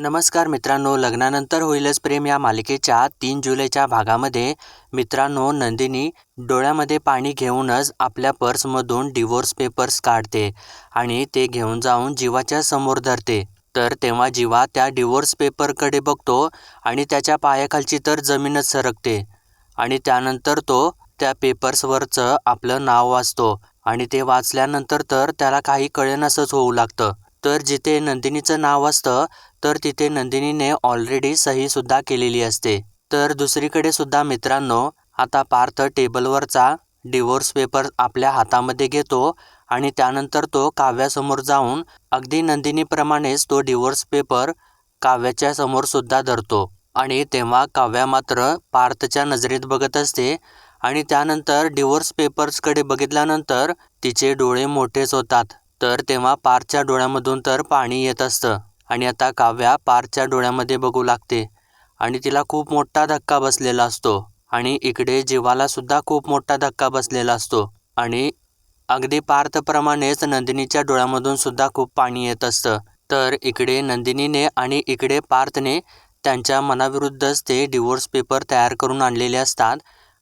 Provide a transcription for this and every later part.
नमस्कार मित्रांनो लग्नानंतर होईलच प्रेम या मालिकेच्या तीन जुलैच्या भागामध्ये. मित्रांनो नंदिनी डोळ्यामध्ये पाणी घेऊनच आपल्या पर्समधून डिवोर्स पेपर्स काढते आणि ते घेऊन जाऊन जीवाच्या समोर धरते. तर तेव्हा जीवा त्या डिवोर्स पेपरकडे बघतो आणि त्याच्या पायाखालची तर जमीनच सरकते. आणि त्यानंतर तो त्या पेपर्सवरचं आपलं नाव वाचतो आणि ते वाचल्यानंतर तर त्याला काही कळेनासंच होऊ लागतं. तर जिथे नंदिनीचं नाव असतं तर तिथे नंदिनीने ऑलरेडी सहीसुद्धा केलेली असते. तर दुसरीकडे सुद्धा मित्रांनो आता पार्थ टेबलवरचा डिवोर्स पेपर आपल्या हातामध्ये घेतो आणि त्यानंतर तो काव्यासमोर जाऊन अगदी नंदिनीप्रमाणेच तो डिवोर्स पेपर काव्याच्या समोर सुद्धा धरतो. आणि तेव्हा काव्या मात्र पार्थच्या नजरेत बघत असते आणि त्यानंतर डिवोर्स पेपर्सकडे बघितल्यानंतर तिचे डोळे मोठेच होतात. तर तेव्हा पार्थच्या डोळ्यामधून तर पाणी येत असतं. आणि आता काव्या पार्थच्या डोळ्यामध्ये बघू लागते. आणि तिला खूप मोठा धक्का बसलेला असतो. आणि इकडे जीवाला सुद्धा खूप मोठा धक्का बसलेला असतो. आणि अगदी पार्थप्रमाणेच नंदिनीच्या डोळ्यामधून सुद्धा खूप पाणी येत असतं. तर इकडे नंदिनीने आणि इकडे पार्थने त्यांच्या मनाविरुद्धच ते डिवोर्स पेपर तयार करून आणलेले असतात.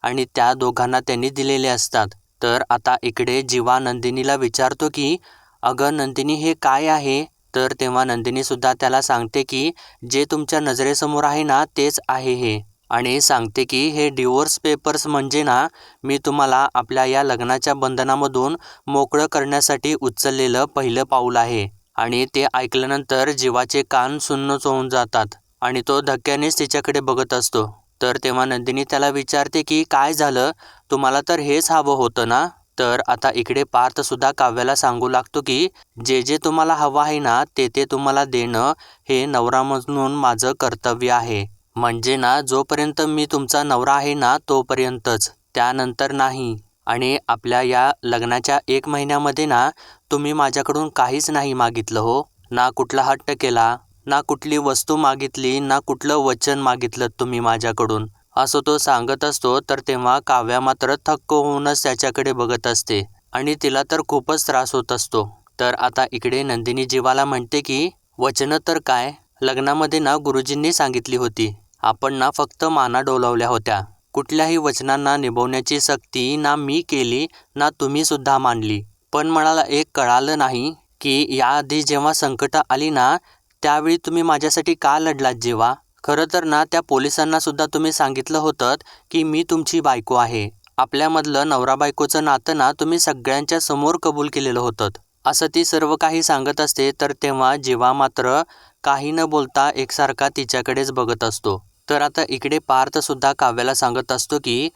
आणि त्या दोघांना त्यांनी दिलेले असतात. तर आता इकडे जीवा नंदिनीला विचारतो की अगं नंदिनी हे काय आहे? तर तेव्हा नंदिनीसुद्धा त्याला सांगते की जे तुमच्या नजरेसमोर आहे ना तेच आहे हे. आणि सांगते की हे डिवोर्स पेपर्स म्हणजे ना मी तुम्हाला आपल्या या लग्नाच्या बंधनामधून मोकळं करण्यासाठी उचललेलं पहिलं पाऊल आहे. आणि ते ऐकल्यानंतर जीवाचे कान सुन्नच होऊन जातात. आणि तो धक्क्यानेच तिच्याकडे बघत असतो. तर तेव्हा नंदिनी त्याला विचारते की काय झालं? तुम्हाला तर हेच हवं होतं ना? तर आता इकडे पार्थसुद्धा काव्याला सांगू लागतो की जे जे तुम्हाला हवं आहे ना ते ते तुम्हाला देणं हे नवरा म्हणून माझं कर्तव्य आहे. म्हणजे ना जोपर्यंत मी तुमचा नवरा आहे ना तोपर्यंतच. त्यानंतर नाही. आणि आपल्या या लग्नाच्या एक महिन्यामध्ये ना तुम्ही माझ्याकडून काहीच नाही मागितलं हो. ना कुठला हट्ट केला ना कुठली वस्तू मागितली ना कुठलं वचन मागितलं तुम्ही माझ्याकडून. असं तो सांगत असतो तर तेव्हा काव्या मात्र थक्क होऊनच त्याच्याकडे बघत असते आणि तिला तर खूपच त्रास होत असतो. तर आता इकडे नंदिनी जीवाला म्हणते की वचनं तर काय? लग्नामध्ये ना गुरुजींनी सांगितली होती. आपण ना फक्त माना डोलावल्या होत्या. कुठल्याही वचनांना निभवण्याची सक्ती ना मी केली ना तुम्ही सुद्धा मानली. पण मला एक कळालं नाही की याआधी जेव्हा संकटं आली ना त्यावेळी तुम्ही माझ्यासाठी का लढलात जेव्हा खरं तर ना त्या पोलिसांना सुद्धा तुम्ही सांगितलं होतं की मी तुमची बायको आहे. आपल्यामधलं नवरा बायकोचं नातं ना तुम्ही सगळ्यांच्या समोर कबूल केलेलं होतं असं ती सर्व काही सांगत असते तर तेव्हा जेव्हा मात्र काही न बोलता एकसारखा तिच्याकडेच बघत असतो. तर आता इकडे पार्थसुद्धा काव्याला सांगत असतो की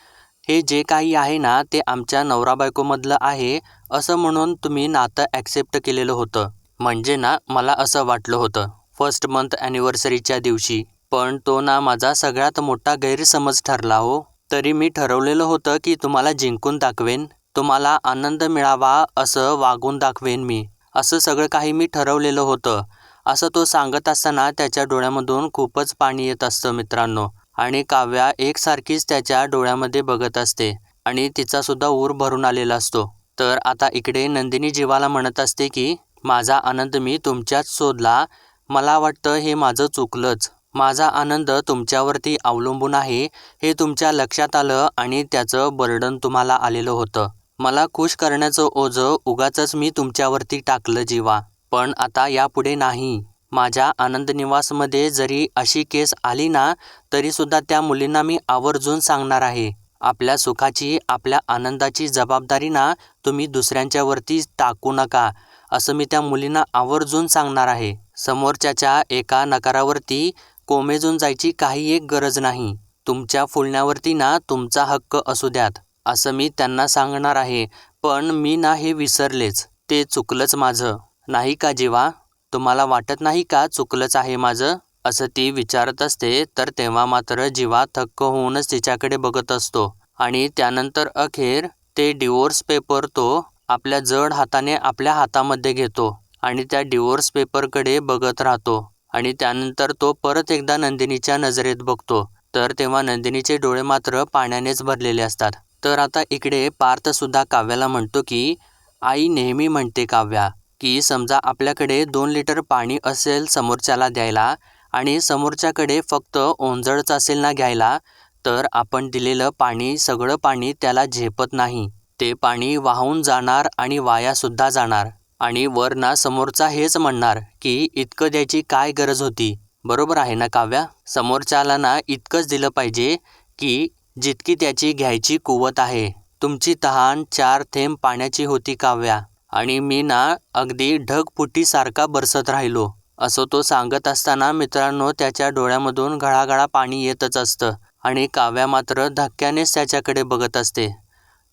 हे जे काही आहे ना ते आमच्या नवरा बायकोमधलं आहे असं म्हणून तुम्ही नातं ॲक्सेप्ट केलेलं होतं. म्हणजे ना मला असं वाटलं होतं. फर्स्ट मंथ ॲनिव्हर्सरीच्या दिवशी. पण तो ना माझा सगळ्यात मोठा गैरसमज ठरला हो. तरी मी ठरवलेलं होतं की तुम्हाला जिंकून दाखवेन तुम्हाला आनंद मिळावा असं वागून दाखवेन मी. असं सगळं काही मी ठरवलेलं होतं. असं तो सांगत असताना त्याच्या डोळ्यामधून खूपच पाणी येत असतं मित्रांनो. आणि काव्या एकसारखीच त्याच्या डोळ्यामध्ये बघत असते आणि तिचासुद्धा ऊर भरून आलेला असतो. तर आता इकडे नंदिनी जीवाला म्हणत असते की माझा आनंद मी तुमच्याच शोधला. मला वाटतं हे माझं चुकलंच. माझा आनंद तुमच्यावरती अवलंबून आहे हे तुमच्या लक्षात आलं आणि त्याचं बर्डन तुम्हाला आलेलं होतं. मला खुश करण्याचं ओझं उगाचच मी तुमच्यावरती टाकलं जीवा. पण आता यापुढे नाही. माझ्या आनंद निवासमध्ये जरी अशी केस आली ना तरीसुद्धा त्या मुलींना मी आवर्जून सांगणार आहे. आपल्या सुखाची आपल्या आनंदाची जबाबदारी ना तुम्ही दुसऱ्यांच्यावरती टाकू नका असं मी त्या मुलींना आवर्जून सांगणार आहे. समोरच्याच्या एका नकारावरती कोमेजून जायची काही एक गरज नाही. तुमच्या फुलण्यावरती ना तुमचा हक्क असू द्यात असं मी त्यांना सांगणार आहे. पण मी ना हे विसरलेच ते चुकलंच माझं. नाही का जीवा? तुम्हाला वाटत नाही का चुकलंच आहे माझं? असं ती विचारत असते तर तेव्हा मात्र जीवा थक्क होऊनच तिच्याकडे बघत असतो. आणि त्यानंतर अखेर ते डिवोर्स पेपर तो आपल्या जड हाताने आपल्या हातामध्ये घेतो आणि त्या डिवोर्स पेपरकडे बघत राहतो. आणि त्यानंतर तो परत एकदा नंदिनीच्या नजरेत बघतो. तर तेव्हा नंदिनीचे डोळे मात्र पाण्यानेच भरलेले असतात. तर आता इकडे पार्थसुद्धा काव्याला म्हणतो की आई नेहमी म्हणते काव्या की समजा आपल्याकडे दोन लिटर पाणी असेल समोरच्याला द्यायला आणि समोरच्याकडे फक्त ओंजळच असेल ना घ्यायला तर आपण दिलेलं पाणी सगळं पाणी त्याला झेपत नाही. ते पाणी वाहून जाणार आणि वायासुद्धा जाणार. आणि वर ना समोरचा हेच म्हणणार की इतकं द्यायची काय गरज होती? बरोबर आहे ना काव्या? समोरच्याला ना इतकंच दिलं पाहिजे की जितकी त्याची घ्यायची कुवत आहे. तुमची तहान चार थेंब पाण्याची होती काव्या. आणि मी ना अगदी ढगफुटीसारखा बरसत राहिलो. असं तो सांगत असताना मित्रांनो त्याच्या डोळ्यामधून घळाघळा पाणी येतच असतं. आणि काव्या मात्र धक्क्यानेच त्याच्याकडे बघत असते.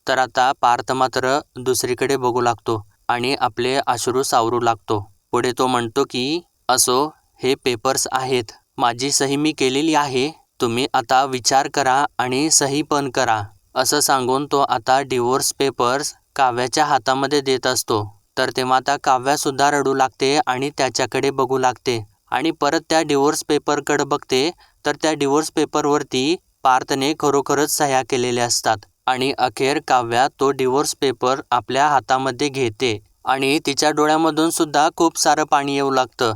तर आता पार्थ मात्र दुसरीकडे बघू लागतो. आणि आपले अश्रू सावरू लागतो. पुढे तो म्हणतो की असो हे पेपर्स आहेत. माझी सही मी केलेली आहे. तुम्ही आता विचार करा आणि सही पण करा. असं सांगून तो आता डिवोर्स पेपर्स काव्याच्या हातामध्ये देत असतो. तर तेव्हा आता काव्यासुद्धा रडू लागते आणि त्याच्याकडे बघू लागते. आणि परत त्या डिवोर्स पेपरकडे बघते तर त्या डिवोर्स पेपरवरती पार्थने खरोखरच सह्या केलेल्या असतात. आणि अखेर काव्या तो डिवोर्स पेपर आपल्या हातामध्ये घेते आणि तिच्या डोळ्यामधून सुद्धा खूप सारं पाणी येऊ लागतं.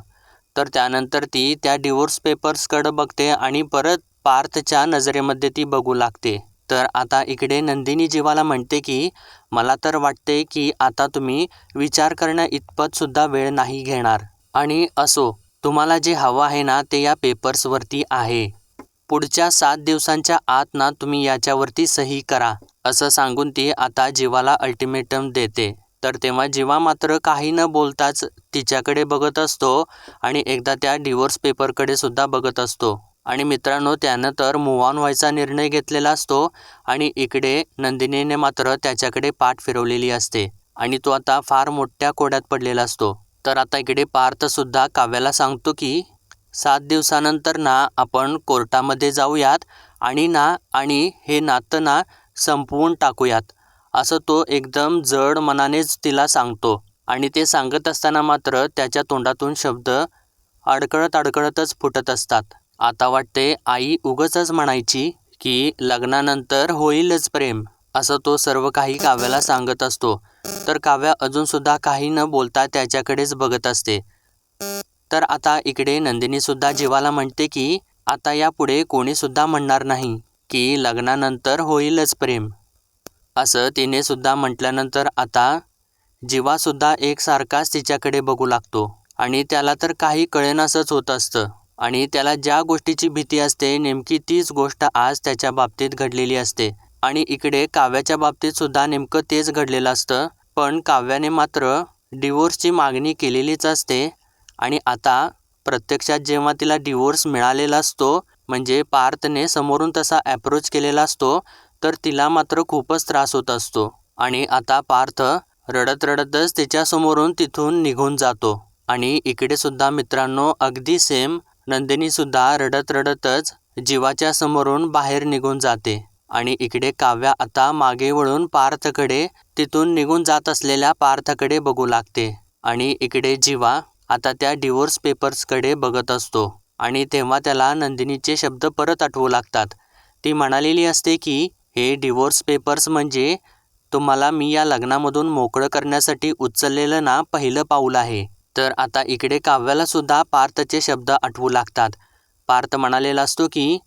तर त्यानंतर ती त्या डिवोर्स पेपर्सकडं बघते आणि परत पार्थच्या नजरेमध्ये ती बघू लागते. तर आता इकडे नंदिनी जीवाला म्हणते की मला तर वाटते की आता तुम्ही विचार करण्या इतपतसुद्धा वेळ नाही घेणार. आणि असो तुम्हाला जे हवं आहे ना ते या पेपर्सवरती आहे. पुढच्या सात दिवसांच्या आत ना तुम्ही याच्यावरती सही करा असं सांगून ती आता जीवाला अल्टिमेटम देते. तर तेव्हा जीवा मात्र काही न बोलताच तिच्याकडे बघत असतो आणि एकदा त्या डिवोर्स पेपरकडे सुद्धा बघत असतो. आणि मित्रांनो त्यानं तर मूव ऑन व्हायचा निर्णय घेतलेला असतो आणि इकडे नंदिनीने मात्र त्याच्याकडे पाठ फिरवलेली असते आणि तो आता फार मोठ्या कोड्यात पडलेला असतो. तर आता इकडे पार्थसुद्धा काव्याला सांगतो की सात दिवसानंतर ना आपण कोर्टामध्ये जाऊयात आणि ना आणि हे नातं ना संपवून टाकूयात. असं तो एकदम जड मनानेच तिला सांगतो आणि ते सांगत असताना मात्र त्याच्या तोंडातून शब्द अडकळत अडकळतच फुटत असतात. आता वाटते आई उगचच म्हणायची की लग्नानंतर होईलच प्रेम असं तो सर्व काही काव्याला सांगत असतो. तर काव्या अजूनसुद्धा काही न बोलता त्याच्याकडेच बघत असते. तर आता इकडे नंदिनीसुद्धा जीवाला म्हणते की आता यापुढे कोणीसुद्धा म्हणणार नाही की लग्नानंतर होईलच प्रेम. असं तिने सुद्धा म्हटल्यानंतर आता जीवासुद्धा एकसारखाच तिच्याकडे बघू लागतो. आणि त्याला तर काही कळेनासंच होत असतं. आणि त्याला ज्या गोष्टीची भीती असते नेमकी तीच गोष्ट आज त्याच्या बाबतीत घडलेली असते. आणि इकडे काव्याच्या बाबतीत सुद्धा नेमकं तेच घडलेलं असतं. पण काव्याने मात्र डिवोर्सची मागणी केलेलीच असते. आणि आता प्रत्यक्षात जेव्हा तिला डिवोर्स मिळालेला असतो म्हणजे पार्थने समोरून तसा ॲप्रोच केलेला असतो तर तिला मात्र खूपच त्रास होत असतो. आणि आता पार्थ रडत रडतच तिच्यासमोरून तिथून निघून जातो. आणि इकडे सुद्धा मित्रांनो अगदी सेम नंदिनीसुद्धा रडत रडतच जीवाच्या समोरून बाहेर निघून जाते. आणि इकडे काव्या आता मागे वळून पार्थकडे तिथून निघून जात असलेल्या पार्थकडे बघू लागते. आणि इकडे जीवा आता त्या डिवोर्स पेपर्सकडे बघत असतो आणि तेव्हा त्याला नंदिनीचे शब्द परत आठवू लागतात. ती म्हणालेली असते की हे डिवोर्स पेपर्स म्हणजे तुम्हाला मी या लग्नामधून मोकळं करण्यासाठी उचललेलं ना पहिलं पाऊल आहे. तर आता इकडे काव्याला सुद्धा पार्थचे शब्द आठवू लागतात. पार्थ म्हणालेला असतो की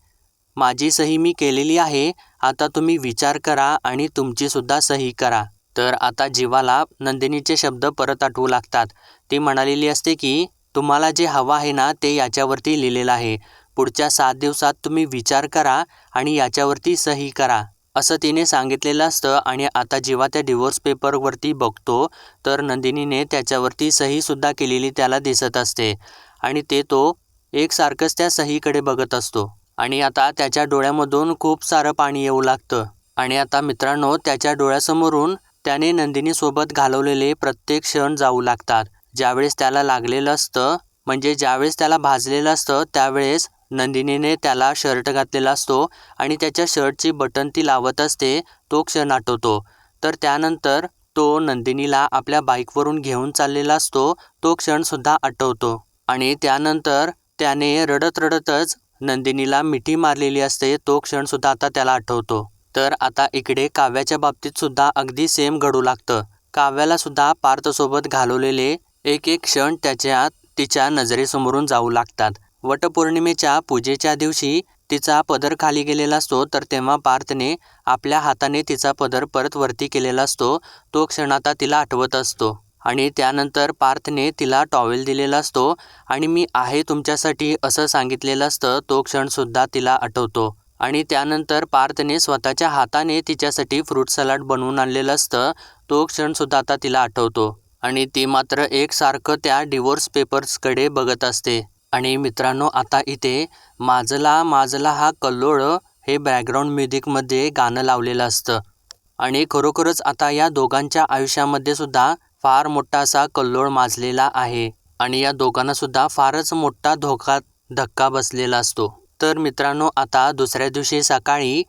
माझी सही मी केलेली आहे. आता तुम्ही विचार करा आणि तुमचीसुद्धा सही करा. तर आता जीवाला नंदिनीचे शब्द परत आठवू लागतात. ती म्हणालेली असते की तुम्हाला जे हवं आहे ना ते याच्यावरती लिहिलेलं आहे. पुढच्या सात दिवसात तुम्ही विचार करा आणि याच्यावरती सही करा. असं तिने सांगितलेलं असतं आणि आता जेव्हा त्या डिवोर्स पेपरवरती बघतो तर नंदिनीने त्याच्यावरती सहीसुद्धा केलेली त्याला दिसत असते. आणि ते तो एकसारखंच त्या सहीकडे बघत असतो. आणि आता त्याच्या डोळ्यामधून खूप सारं पाणी येऊ लागतं. आणि आता मित्रांनो त्याच्या डोळ्यासमोरून त्याने नंदिनीसोबत घालवलेले प्रत्येक क्षण जाऊ लागतात. ज्यावेळेस त्याला लागलेलं असतं म्हणजे ज्यावेळेस त्याला भाजलेलं असतं त्यावेळेस नंदिनीने त्याला शर्ट घातलेला असतो आणि त्याच्या शर्टची बटन ती लावत असते तो क्षण आठवतो. तर त्यानंतर तो नंदिनीला आपल्या बाईकवरून घेऊन चाललेला असतो तो क्षणसुद्धा आठवतो. आणि त्यानंतर त्याने रडत रडतच नंदिनीला मिठी मारलेली असते तो क्षणसुद्धा आता त्याला आठवतो. तर आता इकडे काव्याच्या बाबतीत सुद्धा अगदी सेम घडू लागतं. काव्याला सुद्धा पार्थसोबत घालवलेले एक एक क्षण त्याच्या तिच्या नजरेसमोरून जाऊ लागतात. वटपौर्णिमेच्या पूजेच्या दिवशी तिचा पदर खाली गेलेला असतो तर तेव्हा पार्थने आपल्या हाताने तिचा पदर परत वरती केलेला असतो. तो क्षण आता तिला आठवत असतो. आणि त्यानंतर पार्थने तिला टॉवेल दिलेला असतो. आणि मी आहे तुमच्यासाठी असं सांगितलेलं असतं तो क्षणसुद्धा तिला आठवतो. आणि त्यानंतर पार्थने स्वतःच्या हाताने तिच्यासाठी फ्रूट सलाड बनवून आणलेलं असतं. तो क्षणसुद्धा आता तिला आठवतो. आणि ती मात्र एकसारखं त्या डिवोर्स पेपर्सकडे बघत असते. आणि मित्रांनो आता इथे माजला माजला हा कल्लोळ हे बॅकग्राऊंड म्युझिकमध्ये गाणं लावलेलं असतं. आणि खरोखरच आता या दोघांच्या आयुष्यामध्ये सुद्धा फार मोठा असा कल्लोळ माजलेला आहे. आणि या दोघांना सुद्धा फारच मोठा धोका धक्का बसलेला असतो. तर मित्रांनो आता दुसऱ्या दिवशी सकाळी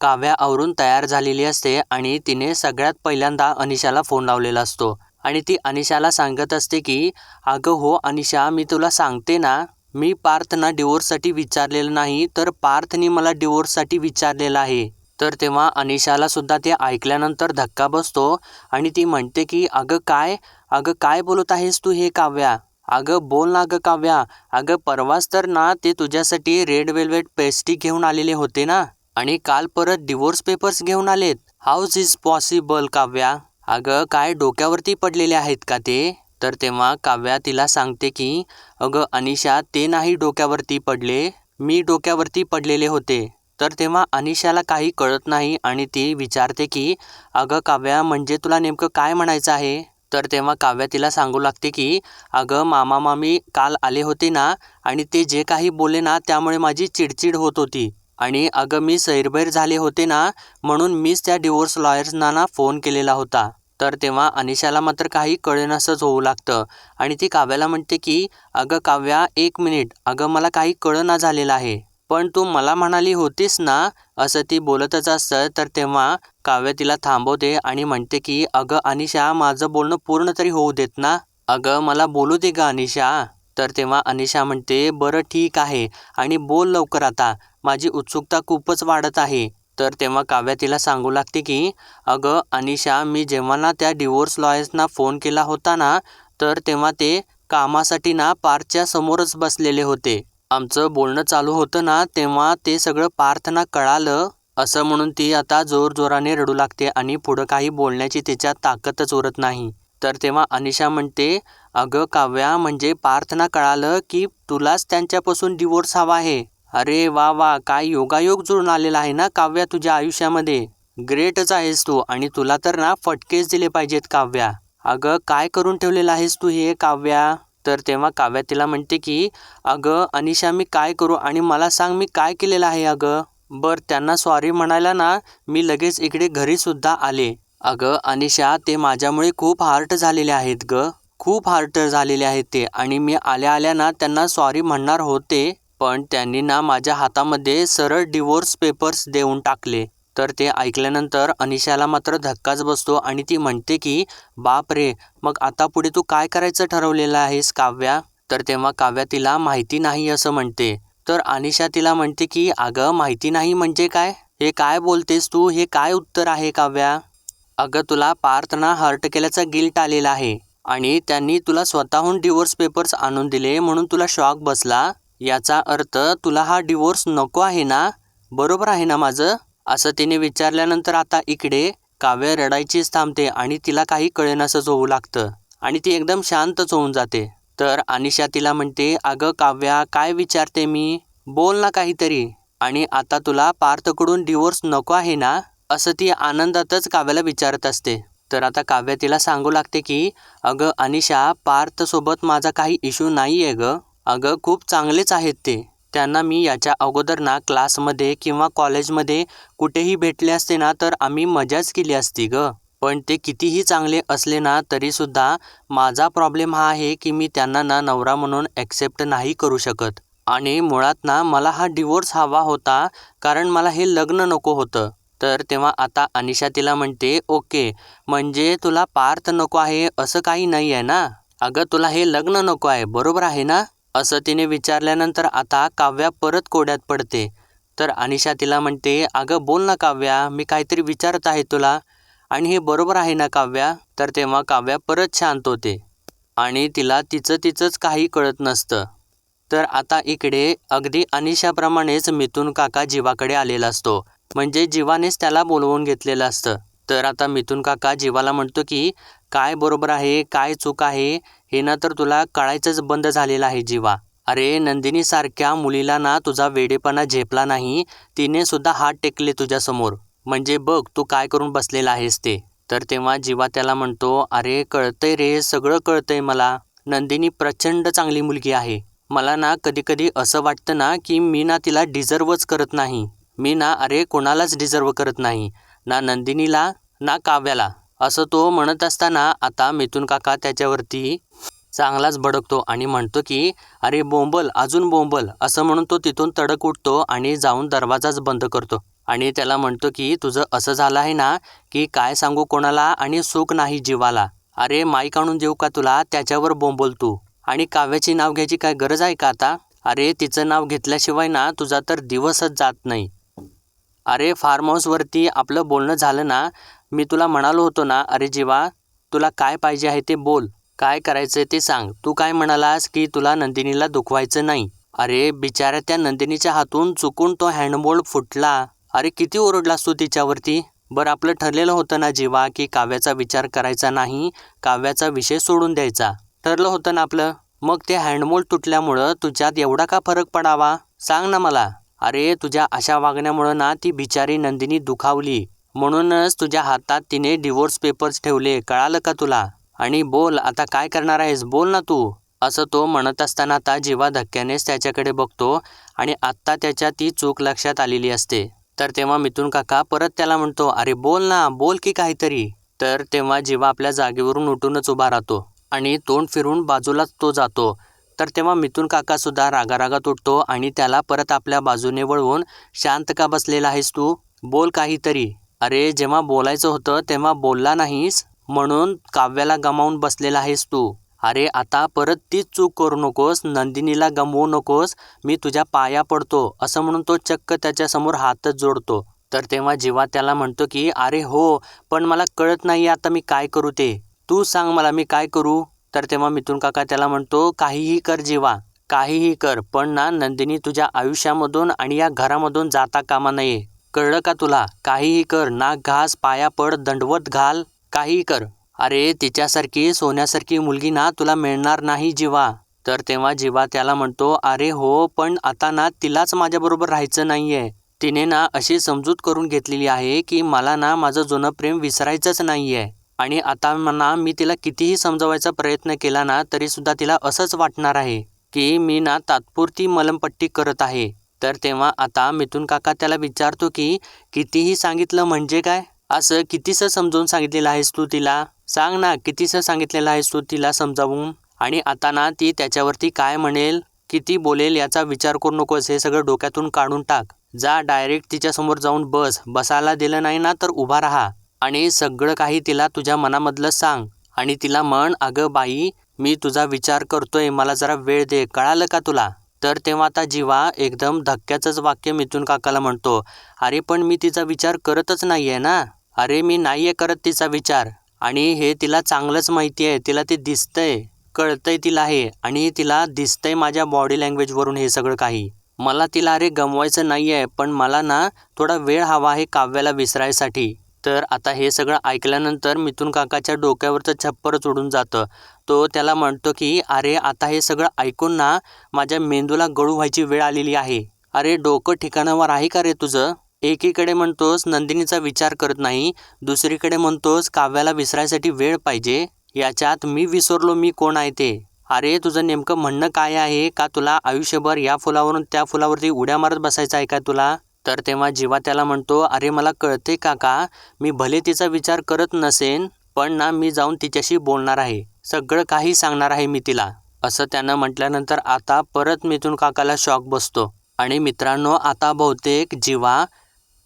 काव्या आवरून तयार झालेली असते आणि तिने सगळ्यात पहिल्यांदा अनिशाला फोन लावलेला असतो. आणि ती अनिशाला सांगत असते की अगं हो अनिशा मी तुला सांगते ना मी पार्थना डिवोर्ससाठी विचारलेलं नाही तर पार्थनी मला डिवोर्ससाठी विचारलेलं आहे. तर तेव्हा अनिशाला सुद्धा ते ऐकल्यानंतर धक्का बसतो आणि ती म्हणते की अगं काय अगं काय बोलत आहेस तू हे काव्या? अगं बोल ना अगं काव्या अगं परवाच तर ना ते तुझ्यासाठी रेड वेल्वेट पेस्टी घेऊन आलेले होते ना? आणि काल परत डिवोर्स पेपर्स घेऊन आलेत? How's is possible Kavya? अगं काय डोक्यावरती पडलेले आहेत का ते? तर तेव्हा काव्या तिला सांगते की अगं अनिशा ते नाही डोक्यावरती पडले. मी डोक्यावरती पडलेले होते. तर तेव्हा अनिशाला काही कळत नाही आणि ती विचारते की अगं काव्या म्हणजे तुला नेमकं काय म्हणायचं आहे? तर तेव्हा काव्या तिला सांगू लागते की अगं मामा मामी काल आले होते ना आणि ते जे काही बोले ना त्यामुळे माझी चिडचिड होत होती. आणि अगं मी सैरभैर झाले होते ना म्हणून मीच त्या डिवोर्स लॉयर्सना ना फोन केलेला होता. तर तेव्हा अनिशाला मात्र काही कळेनासंच होऊ लागतं. आणि ती काव्याला म्हणते की अगं काव्या एक मिनिट. अगं मला काही कळना झालेलं आहे. पण तू मला म्हणाली होतीस ना असं ती बोलतच असतं. तर तेव्हा काव्य तिला थांबवते आणि म्हणते की अगं अनिशा माझं बोलणं पूर्ण तरी होऊ देत ना? अगं मला बोलू दे गं अनिशा. तर तेव्हा अनिशा म्हणते बरं ठीक आहे. आणि बोल लवकर आता. माझी उत्सुकता खूपच वाढत आहे. तर तेव्हा काव्या तिला सांगू लागते की अगं अनिशा मी जेव्हा ना त्या डिवोर्स लॉयर्सना फोन केला होता ना तर तेव्हा ते कामासाठी ना पार्थच्या समोरच बसलेले होते. आमचं बोलणं चालू होतं ना तेव्हा ते सगळं पार्थना कळालं. असं म्हणून ती आता जोरजोराने रडू लागते आणि पुढं काही बोलण्याची तिच्यात ताकदच उरत नाही. तर तेव्हा अनिशा म्हणते अगं काव्या म्हणजे पार्थना कळालं की तुलाच त्यांच्यापासून डिवोर्स हवा आहे. अरे वा वा काय योगायोग जुळून आलेला आहे ना काव्या तुझ्या आयुष्यामध्ये? ग्रेटच आहेस तू आणि तुला तर ना फटकेच दिले पाहिजेत काव्या. अगं काय करून ठेवलेलं आहेस तू हे काव्या? तर तेव्हा काव्या तिला म्हणते की अगं अनिशा मी काय करू आणि मला सांग मी काय केलेलं आहे अगं? बर त्यांना सॉरी म्हणायला ना मी लगेच इकडे घरीसुद्धा आले. अगं अनिशा ते माझ्यामुळे खूप हार्ट झालेले आहेत ग. खूप हार्ट झालेले आहेत ते आणि मी आल्या आल्या ना त्यांना सॉरी म्हणणार होते. पण त्यांनी ना माझ्या हातामध्ये सरळ डिवोर्स पेपर्स देऊन टाकले. तर ते ऐकल्यानंतर अनिशाला मात्र धक्काच बसतो आणि ती म्हणते की बाप रे मग आता पुढे तू काय करायचं ठरवलेलं आहेस काव्या? तर तेव्हा काव्या तिला माहिती नाही असं म्हणते. तर अनिशा तिला म्हणते की अगं माहिती नाही म्हणजे काय? हे काय बोलतेस तू? हे काय उत्तर आहे काव्या? अगं तुला पार्थना हर्ट केल्याचा गिल्ट आलेला आहे आणि त्यांनी तुला स्वतःहून डिवोर्स पेपर्स आणून दिले म्हणून तुला शॉक बसला. याचा अर्थ तुला हा डिवोर्स नको आहे ना? बरोबर आहे ना माझं? असं तिने विचारल्यानंतर आता इकडे काव्य रडायचीच थांबते आणि तिला काही कळेनासंच होऊ लागतं. आणि ती एकदम शांतच होऊन जाते. तर अनिशा तिला म्हणते अगं काव्या काय विचारते मी? बोल ना काहीतरी. आणि आता तुला पार्थकडून डिवोर्स नको आहे ना? असं ती आनंदातच काव्याला विचारत असते. तर आता काव्य तिला सांगू लागते की अगं अनिशा पार्थसोबत माझा काही इश्यू नाही आहे गं. अगं खूप चांगलेच आहेत ते. त्यांना मी याच्या अगोदर ना क्लासमध्ये किंवा कॉलेजमध्ये कुठेही भेटले असते ना तर आम्ही मजाच केली असती गं. पण ते कितीही चांगले असले ना तरीसुद्धा माझा प्रॉब्लेम हा आहे की मी त्यांना ना नवरा म्हणून ॲक्सेप्ट नाही करू शकत. आणि मुळात ना मला हा डिवोर्स हवा होता कारण मला हे लग्न नको होतं. तर तेव्हा आता अनिशा तिला म्हणते ओके म्हणजे तुला पार्थ नको आहे असं काही नाही आहे ना? अगं तुला हे लग्न नको आहे बरोबर आहे ना? असं तिने विचारल्यानंतर आता काव्या परत कोड्यात पडते. तर अनिशा तिला म्हणते अगं बोल ना काव्या मी काहीतरी विचारत आहे तुला. आणि हे बरोबर आहे ना काव्या? तर तेव्हा काव्या परत शांत होते. आणि तिला तिचं तिचंच काही कळत नसतं. तर आता इकडे अगदी अनिशाप्रमाणेच मिथून काका जीवाकडे आलेला असतो. म्हणजे जीवानेच त्याला बोलवून घेतलेलं असतं. तर आता मिथून काका जीवाला म्हणतो की काय बरोबर आहे? काय चूक आहे? हे ना तर तुला कळायचंच बंद झालेलं आहे जीवा. अरे नंदिनीसारख्या मुलीला ना तुझा वेडेपणा झेपला नाही तिने सुद्धा हात टेकले तुझ्यासमोर. म्हणजे बघ तू काय करून बसलेला आहेस ते. तर तेव्हा जीवा त्याला म्हणतो अरे कळतंय रे सगळं कळतंय मला. नंदिनी प्रचंड चांगली मुलगी आहे. मला ना कधी कधी असं वाटतं ना की मी ना तिला डिझर्वच करत नाही. मी ना अरे कोणालाच डिझर्व करत नाही. ना नंदिनीला ना काव्याला. असं तो म्हणत असताना आता मिथून काका त्याच्यावरती चांगलाच भडकतो आणि म्हणतो की अरे बोंबल अजून बोंबल असं म्हणून तो तिथून तडक उठतो आणि जाऊन दरवाजाच बंद करतो. आणि त्याला म्हणतो की तुझं असं झालं आहे ना की काय सांगू कोणाला आणि सुख नाही जीवाला. अरे माईक आणून देऊ का तुला? त्याच्यावर बोंबल तू. आणि काव्याची नाव घ्यायची काय गरज आहे का आता? अरे तिचं नाव घेतल्याशिवाय ना तुझा तर दिवसच जात नाही. अरे फार्म हाऊसवरती आपलं बोलणं झालं ना मी तुला म्हणालो होतो ना अरे जीवा तुला काय पाहिजे आहे ते बोल. काय करायचं ते सांग. तू काय म्हणालास की तुला नंदिनीला दुखवायचं नाही? अरे बिचाऱ्या त्या नंदिनीच्या हातून चुकून तो हँडबोल्ड फुटला. अरे किती ओरडलास तू तिच्यावरती? बरं आपलं ठरलेलं होतं ना जीवा की काव्याचा विचार करायचा नाही काव्याचा विषय सोडून द्यायचा. ठरलं होतं ना आपलं. मग ते हँडमोल्ड तुटल्यामुळं तुझ्यात एवढा का फरक पडावा? सांग ना मला. अरे तुझ्या अशा वागण्यामुळं ना ती बिचारी नंदिनी दुखावली. म्हणूनच तुझ्या हातात तिने डिवोर्स पेपर्स ठेवले कळालं का तुला? आणि बोल आता काय करणार आहेस? बोल ना तू. असं तो म्हणत असताना आता जीवा धक्क्यानेच त्याच्याकडे बघतो आणि आत्ता त्याच्या ती चूक लक्षात आलेली असते. तर तेव्हा मिथून काका परत त्याला म्हणतो अरे बोल ना बोल की काहीतरी. तर तेव्हा जीवा आपल्या जागेवरून उठूनच उभा राहतो आणि तोंड फिरून बाजूलाच तो जातो. तर तेव्हा मिथून काका सुद्धा रागारागात उठतो आणि त्याला परत आपल्या बाजूने वळवून शांत का बसलेला आहेस तू? बोल काहीतरी. अरे जेव्हा बोलायचं होतं तेव्हा बोलला नाहीस? म्हणून काव्याला गमावून बसलेला आहेस तू. अरे आता परत तीच चूक करू नकोस नंदिनीला गमवू नकोस मी तुझ्या पाया पडतो असं म्हणून तो चक्क त्याच्यासमोर हातच जोडतो. तर तेव्हा जीवा त्याला म्हणतो की अरे हो पण मला कळत नाही आता मी काय करू ते. तू सांग मला मी काय करू? तर तेव्हा मिथून काका त्याला म्हणतो काहीही कर जीवा काहीही कर पण ना नंदिनी तुझ्या आयुष्यामधून आणि या घरामधून जाता कामा नये. कळलं का तुला? काहीही कर नाक घास पाया पड दंडवत घाल काहीही कर. अरे तिच्यासारखी सोन्यासारखी मुलगी ना तुला मिळणार नाही जीवा. तर तेव्हा जीवा त्याला म्हणतो अरे हो पण आता ना तिलाच माझ्याबरोबर राहायचं नाहीये. तिने ना अशी समजूत करून घेतलेली आहे की मला ना माझं जुनं प्रेम विसरायचंच नाहीये. आणि आता ना मी तिला कितीही समजवायचा प्रयत्न केला ना तरी सुद्धा तिला असंच वाटणार आहे की मी ना तात्पुरती मलमपट्टी करत आहे. तर तेव्हा आता मिथून काका त्याला विचारतो की कितीही सांगितलं म्हणजे काय? असं कितीसं समजावून सांगितलेलं आहेस तू तिला? सांग ना कितीसं सांगितलेलं आहेस तू तिला समजावून? आणि आता ना ती त्याच्यावरती काय म्हणेल किती बोलेल याचा विचार करू नकोस हे सगळं डोक्यातून काढून टाक. जा डायरेक्ट तिच्यासमोर जाऊन बस बसायला दिलं नाही ना तर उभा राहा. आणि सगळं काही तिला तुझ्या मनामधलं सांग. आणि तिला म्हण अगं बाई मी तुझा विचार करतोय मला जरा वेळ दे कळालं का तुला? तर तेव्हा आता जीवा एकदम धक्क्याचंच वाक्य मिथून काकाला म्हणतो अरे पण मी तिचा विचार करतच नाही आहे ना? अरे मी नाही आहे करत तिचा विचार. आणि हे तिला चांगलंच माहिती आहे तिला ते दिसतंय कळतंय तिला हे आणि तिला दिसतंय माझ्या बॉडी लँग्वेजवरून हे सगळं काही. मला तिला अरे गमवायचं नाही आहे पण मला ना थोडा वेळ हवा आहे काव्याला विसरायसाठी. तर आता हे सगळं ऐकल्यानंतर मिथून काकाच्या डोक्यावरचं छप्परच उडून जातं. तो त्याला म्हणतो की अरे आता हे सगळं ऐकून ना माझ्या मेंदूला गळू व्हायची वेळ आलेली आहे. अरे डोकं ठिकाणावर आहे का रे तुझं? एकीकडे म्हणतोस नंदिनीचा विचार करत नाही. दुसरीकडे म्हणतोस काव्याला विसरायसाठी वेळ पाहिजे. याच्यात मी विसरलो मी कोण आहे ते? अरे तुझं नेमकं म्हणणं काय आहे? का तुला आयुष्यभर या फुलावरून त्या फुलावरती उड्या मारत बसायचं आहे का तुला? तर तेव्हा जीवा त्याला म्हणतो अरे मला कळते काका मी भले तिचा विचार करत नसेन पण ना मी जाऊन तिच्याशी बोलणार आहे. सगळं काही सांगणार आहे मी तिला. असं त्यानं म्हटल्यानंतर आता परत मिथून काकाला शॉक बसतो. आणि मित्रांनो आता बहुतेक जीवा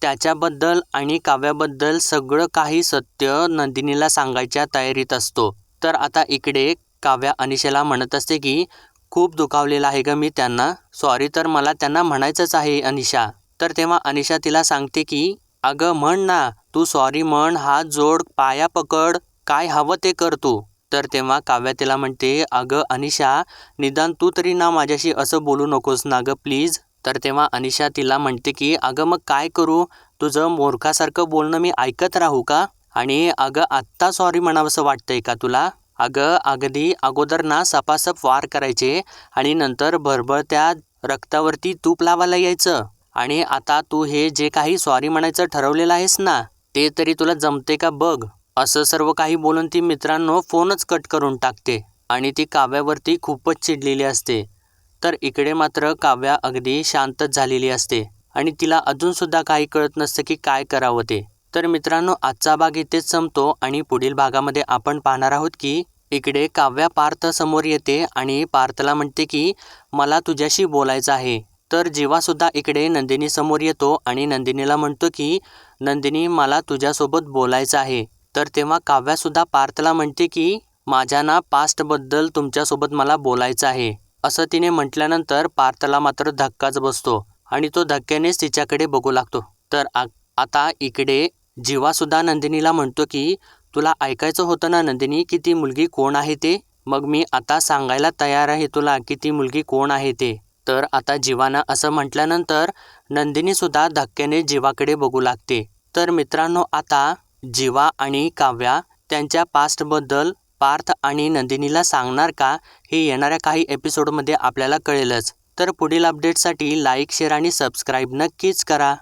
त्याच्याबद्दल आणि काव्याबद्दल सगळं काही सत्य नंदिनीला सांगायच्या तयारीत असतो. तर आता इकडे काव्या अनिशेला म्हणत असते की खूप दुखावलेला आहे ग मी त्यांना. सॉरी तर मला त्यांना म्हणायचंच आहे अनिशा. तर तेव्हा अनिशा तिला सांगते की अगं म्हण ना तू सॉरी म्हण हात जोड पाया पकड काय हवं ते कर तू. तर तेव्हा काव्या तिला म्हणते अगं अनिशा निदान तू तरी ना माझ्याशी असं बोलू नकोस ना गं प्लीज तर तेव्हा अनिशा तिला म्हणते की अगं मग काय करू? तुझं मोरखासारखं बोलणं मी ऐकत राहू का? आणि अगं आत्ता सॉरी म्हणावंसं वाटतंय का तुला? अगं अगदी अगोदर ना सपासप वार करायचे आणि नंतर भरभरत्या रक्तावरती तूप लावायला यायचं. आणि आता तू हे जे काही सॉरी म्हणायचं ठरवलेलं आहेस ना ते तरी तुला जमते का बघ. असं सर्व काही बोलून ती मित्रांनो फोनच कट करून टाकते आणि ती काव्यावरती खूपच चिडलेली असते. तर इकडे मात्र काव्या अगदी शांतच झालेली असते आणि तिला अजूनसुद्धा काही कळत नसतं की काय करावं ते. तर मित्रांनो आजचा भाग इथेच संपतो आणि पुढील भागामध्ये आपण पाहणार आहोत की इकडे काव्या पार्थ समोर येते आणि पार्थला म्हणते की मला तुझ्याशी बोलायचं आहे. तर जीवासुद्धा इकडे नंदिनीसमोर येतो आणि नंदिनीला म्हणतो की नंदिनी मला तुझ्यासोबत बोलायचं आहे. तर तेव्हा काव्यासुद्धा पार्थला म्हणते की माझ्या ना पास्टबद्दल तुमच्यासोबत मला बोलायचं आहे. असं तिने म्हटल्यानंतर पार्थला मात्र धक्काच बसतो आणि तो धक्क्यानेच तिच्याकडे बघू लागतो. तर आ आता इकडे जीवासुद्धा नंदिनीला म्हणतो की तुला ऐकायचं होतं ना नंदिनी की ती मुलगी कोण आहे ते? मग मी आता सांगायला तयार आहे तुला की ती मुलगी कोण आहे ते? तर आता जीवानं असं म्हटल्यानंतर नंदिनीसुद्धा धक्क्याने जीवाकडे बघू लागते. तर मित्रांनो आता जीवा आणि काव्या त्यांच्या पास्टबद्दल पार्थ आणि नंदिनीला सांगणार का हे येणाऱ्या काही एपिसोडमध्ये आपल्याला कळेलच. तर पुढील अपडेटसाठी लाईक शेअर आणि सबस्क्राईब नक्कीच करा.